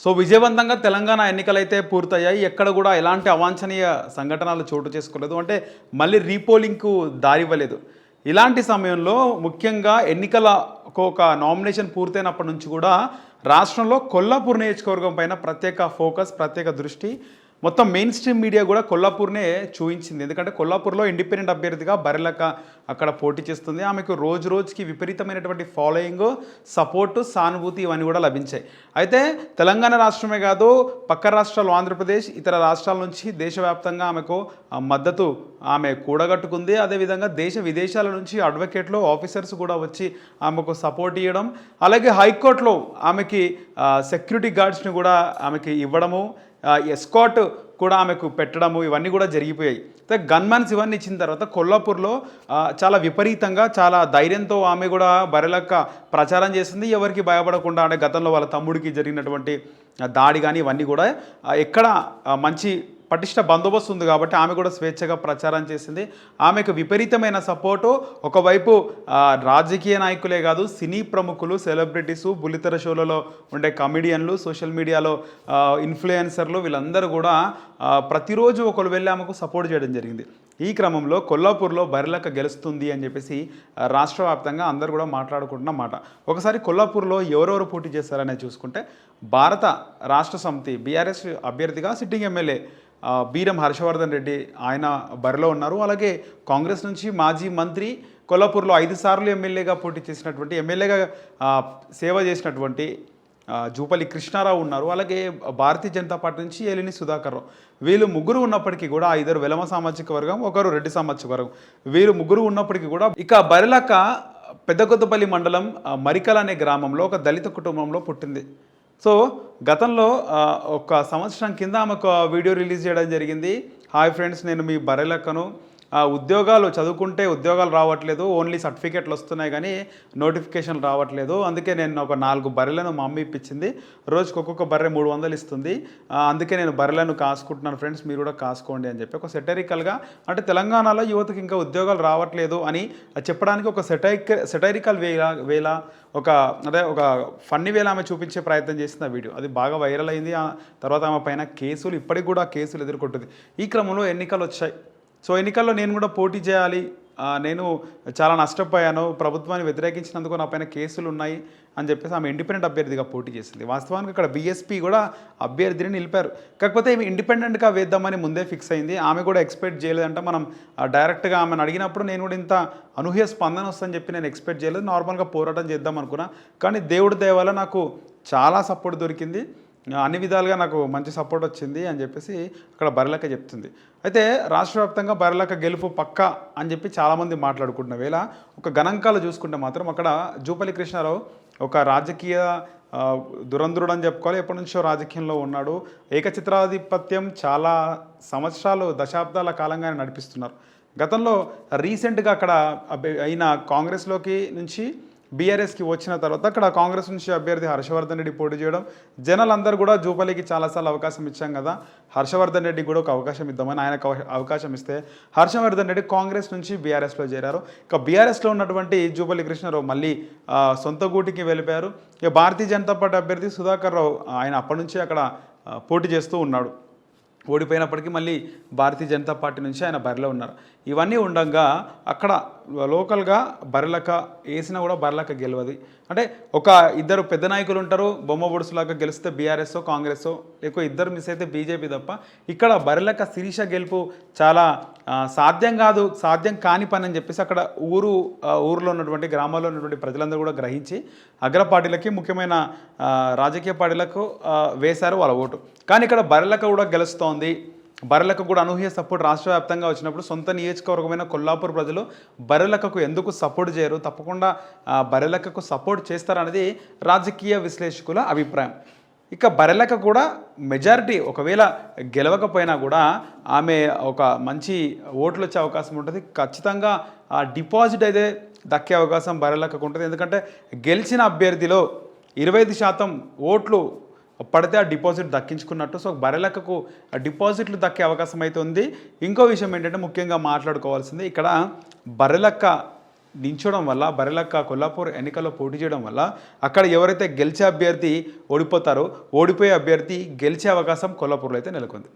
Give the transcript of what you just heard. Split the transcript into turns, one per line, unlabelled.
So విజయవంతంగా తెలంగాణ ఎన్నికలైతే పూర్తయ్యాయి ఎక్కడ కూడా ఎలాంటి అవాంఛనీయ సంఘటనలు చోటు చేసుకోలేదు. అంటే మళ్ళీ రీపోలింగ్కు దారివ్వలేదు. ఇలాంటి సమయంలో ముఖ్యంగా ఎన్నికలకు ఒక నామినేషన్ పూర్తయినప్పటి నుంచి కూడా రాష్ట్రంలో కొల్లాపూర్ నియోజకవర్గం పైన ప్రత్యేక ఫోకస్ ప్రత్యేక దృష్టి మొత్తం మెయిన్ స్ట్రీమ్ మీడియా కూడా కొల్లాపూర్నే చూపించింది ఎందుకంటే కొల్లాపూర్లో ఇండిపెండెంట్ అభ్యర్థిగా బరిలక అక్కడ పోటీ చేస్తుంది. ఆమెకు రోజు రోజుకి విపరీతమైనటువంటి ఫాలోయింగ్ సపోర్టు సానుభూతి ఇవన్నీ కూడా లభించాయి. అయితే తెలంగాణ రాష్ట్రమే కాదు పక్క రాష్ట్రాలు ఆంధ్రప్రదేశ్ ఇతర రాష్ట్రాల నుంచి దేశవ్యాప్తంగా ఆమెకు మద్దతు ఆమె కూడగట్టుకుంది. అదేవిధంగా దేశ విదేశాల నుంచి అడ్వకేట్లు ఆఫీసర్స్ కూడా వచ్చి ఆమెకు సపోర్ట్ ఇవ్వడం అలాగే హైకోర్టులో ఆమెకి సెక్యూరిటీ గార్డ్స్ని కూడా ఆమెకి ఇవ్వడము ఎస్కాట్ కూడా ఆమెకు పెట్టడము ఇవన్నీ కూడా జరిగిపోయాయి. అయితే గన్మెన్స్ ఇవన్నీ ఇచ్చిన తర్వాత కొల్లాపూర్లో చాలా విపరీతంగా చాలా ధైర్యంతో ఆమె కూడా బరెలక్క ప్రచారం చేసింది. ఎవరికి భయపడకుండా అంటే గతంలో వాళ్ళ తమ్ముడికి జరిగినటువంటి దాడి కానీ ఇవన్నీ కూడా ఎక్కడ మంచి పటిష్ట బందోబస్తు ఉంది కాబట్టి ఆమె కూడా స్వేచ్ఛగా ప్రచారం చేసింది. ఆమెకు విపరీతమైన సపోర్టు. ఒకవైపు రాజకీయ నాయకులే కాదు సినీ ప్రముఖులు సెలబ్రిటీసు బుల్లితెర షోలలో ఉండే కమిడియన్లు సోషల్ మీడియాలో ఇన్ఫ్లుయెన్సర్లు వీళ్ళందరూ కూడా ప్రతిరోజు ఒకరు వెళ్ళి ఆమెకు సపోర్ట్ చేయడం జరిగింది. ఈ క్రమంలో కొల్లాపూర్లో బరిలక గెలుస్తుంది అని చెప్పేసి రాష్ట్ర వ్యాప్తంగా అందరూ కూడా మాట్లాడుకుంటున్న మాట. ఒకసారి కొల్లాపూర్లో ఎవరెవరు పోటీ చేస్తారనే చూసుకుంటే భారత రాష్ట్ర సమితి బీఆర్ఎస్ అభ్యర్థిగా సిట్టింగ్ ఎమ్మెల్యే బీరం హర్షవర్ధన్ రెడ్డి ఆయన బరిలో ఉన్నారు. అలాగే కాంగ్రెస్ నుంచి మాజీ మంత్రి కొల్లాపూర్లో ఐదు సార్లు ఎమ్మెల్యేగా పోటీ చేసినటువంటి ఎమ్మెల్యేగా సేవ చేసినటువంటి జూపల్లి కృష్ణారావు ఉన్నారు. అలాగే భారతీయ జనతా పార్టీ నుంచి ఏలిని సుధాకర్ రావు. వీళ్ళు ముగ్గురు ఉన్నప్పటికీ కూడా ఇద్దరు వెలమ సామాజిక వర్గం ఒకరు రెడ్డి సామాజిక వర్గం. వీరు ముగ్గురు ఉన్నప్పటికీ కూడా ఇక బరిలక పెద్దకొత్తపల్లి మండలం మరికల్ అనే గ్రామంలో ఒక దళిత కుటుంబంలో పుట్టింది. సో గతంలో ఒక సంవత్సరం కింద ఆమె ఒక వీడియో రిలీజ్ చేయడం జరిగింది. హాయ్ ఫ్రెండ్స్ నేను మీ బరెలక్కను ఉద్యోగాలు చదువుకుంటే ఉద్యోగాలు రావట్లేదు ఓన్లీ సర్టిఫికెట్లు వస్తున్నాయి కానీ నోటిఫికేషన్ రావట్లేదు. అందుకే నేను ఒక నాలుగు బర్రెలను మా అమ్మ ఇప్పించింది. రోజుకి ఒక్కొక్క బర్రె మూడు వందలు ఇస్తుంది. అందుకే నేను బర్రెలను కాసుకుంటున్నాను ఫ్రెండ్స్ మీరు కూడా కాసుకోండి అని చెప్పి. ఒక సెటరికల్గా అంటే తెలంగాణలో యువతకి ఇంకా ఉద్యోగాలు రావట్లేదు అని చెప్పడానికి ఒక సెటైక్ సెటైరికల్ వేలా వేలా ఒక అదే ఒక ఫన్నీ వేళ ఆమె చూపించే ప్రయత్నం చేసింది ఆ వీడియో. అది బాగా వైరల్ అయింది. ఆ తర్వాత ఆమె పైన కేసులు ఇప్పటికి కూడా కేసులు ఎదుర్కొంటుంది. ఈ క్రమంలో ఎన్నికలు వచ్చాయి. సో ఎన్నికల్లో నేను కూడా పోటీ చేయాలి. నేను చాలా నష్టపోయాను. ప్రభుత్వాన్ని వ్యతిరేకించినందుకు నా పైన కేసులు ఉన్నాయి అని చెప్పేసి ఆమె ఇండిపెండెంట్ అభ్యర్థిగా పోటీ చేసింది. వాస్తవానికి అక్కడ బీఎస్పీ కూడా అభ్యర్థిని నిలిపారు. కాకపోతే ఈమె ఇండిపెండెంట్గా వేద్దామని ముందే ఫిక్స్ అయింది. ఆమె కూడా ఎక్స్పెక్ట్ చేయలేదంటే. మనం డైరెక్ట్గా ఆమెను అడిగినప్పుడు నేను కూడా ఇంత అనూహ్య స్పందన వస్తుందని చెప్పి నేను ఎక్స్పెక్ట్ చేయలేదు. నార్మల్గా పోరాటం చేద్దాం అనుకున్నా. కానీ దేవుడి దేవాల నాకు చాలా సపోర్ట్ దొరికింది. అన్ని విధాలుగా నాకు మంచి సపోర్ట్ వచ్చింది అని చెప్పేసి అక్కడ బరిలక్క చెప్తుంది. అయితే రాష్ట్ర వ్యాప్తంగా బరిలక్క గెలుపు పక్క అని చెప్పి చాలామంది మాట్లాడుకుంటున్న వేళ ఒక గణాంకాలు చూసుకుంటే మాత్రం అక్కడ జూపల్లి కృష్ణారావు ఒక రాజకీయ దురంధ్రుడు అని చెప్పుకోవాలి. ఎప్పటి నుంచో రాజకీయంలో ఉన్నాడు. ఏకచిత్రాధిపత్యం చాలా సంవత్సరాలు దశాబ్దాల కాలంగానే నడిపిస్తున్నారు. గతంలో రీసెంట్గా అక్కడ అయిన కాంగ్రెస్లోకి నుంచి బీఆర్ఎస్కి వచ్చిన తర్వాత అక్కడ కాంగ్రెస్ నుంచి అభ్యర్థి హర్షవర్ధన్ రెడ్డి పోటీ చేయడం. జనాలందరూ కూడా జూపల్లికి చాలాసార్లు అవకాశం ఇచ్చాం కదా. హర్షవర్ధన్ రెడ్డి కూడా ఒక అవకాశం ఇద్దామని ఆయనకు అవకాశం ఇస్తే హర్షవర్ధన్ రెడ్డి కాంగ్రెస్ నుంచి బీఆర్ఎస్లో చేరారు. ఇక బీఆర్ఎస్లో ఉన్నటువంటి జూపల్లి కృష్ణారావు మళ్ళీ సొంత గూటికి వెళ్ళిపోయారు. ఇక భారతీయ జనతా పార్టీ అభ్యర్థి సుధాకర్ రావు ఆయన అప్పటి నుంచి అక్కడ పోటీ చేస్తూ ఉన్నాడు. ఓడిపోయినప్పటికీ మళ్ళీ భారతీయ జనతా పార్టీ నుంచి ఆయన బరిలో ఉన్నారు. ఇవన్నీ ఉండగా అక్కడ లోకల్గా బరిలక వేసినా కూడా బరిలక గెలవది. అంటే ఒక ఇద్దరు పెద్ద నాయకులు ఉంటారు బొమ్మ బొడుసులాగా గెలిస్తే బీఆర్ఎస్ కాంగ్రెస్ ఎక్కువ ఇద్దరు మిస్ అయితే బీజేపీ తప్ప ఇక్కడ బరిలక శిరీష గెలుపు చాలా సాధ్యం కాదు సాధ్యం కాని పని అని చెప్పేసి అక్కడ ఊరు ఊరిలో ఉన్నటువంటి గ్రామాల్లో ఉన్నటువంటి ప్రజలందరూ కూడా గ్రహించి అగ్ర పార్టీలకి ముఖ్యమైన రాజకీయ పార్టీలకు వేశారు వాళ్ళ ఓటు. కానీ ఇక్కడ బరిలక కూడా గెలుస్తోంది. బర్రెలకు కూడా అనూహ్య సపోర్ట్ రాష్ట్ర వ్యాప్తంగా వచ్చినప్పుడు సొంత నియోజకవర్గమైన కొల్లాపూర్ ప్రజలు బర్రెలకకు ఎందుకు సపోర్ట్ చేయరు? తప్పకుండా ఆ, సపోర్ట్ చేస్తారనేది రాజకీయ విశ్లేషకుల అభిప్రాయం. ఇక బర్రెలక కూడా మెజారిటీ ఒకవేళ గెలవకపోయినా కూడా ఆమె ఒక మంచి ఓట్లు వచ్చే అవకాశం ఉంటుంది. ఖచ్చితంగా ఆ డిపాజిట్ అయితే దక్కే అవకాశం బరెలకకు ఉంటుంది. ఎందుకంటే గెలిచిన అభ్యర్థిలో ఇరవై ఐదు శాతం ఓట్లు పడితే ఆ డిపాజిట్ దక్కించుకున్నట్టు. సో బరెలకకు ఆ డిపాజిట్లు దక్కే అవకాశం అయితే ఉంది. ఇంకో విషయం ఏంటంటే ముఖ్యంగా మాట్లాడుకోవాల్సింది ఇక్కడ బరెలక్క నించోవడం వల్ల బరెలక్క కొల్లాపూర్ ఎన్నికల్లో పోటీ చేయడం వల్ల అక్కడ ఎవరైతే గెలిచే అభ్యర్థి ఓడిపోతారో ఓడిపోయే అభ్యర్థి గెలిచే అవకాశం కొల్లాపూర్లో అయితే నెలకొంది.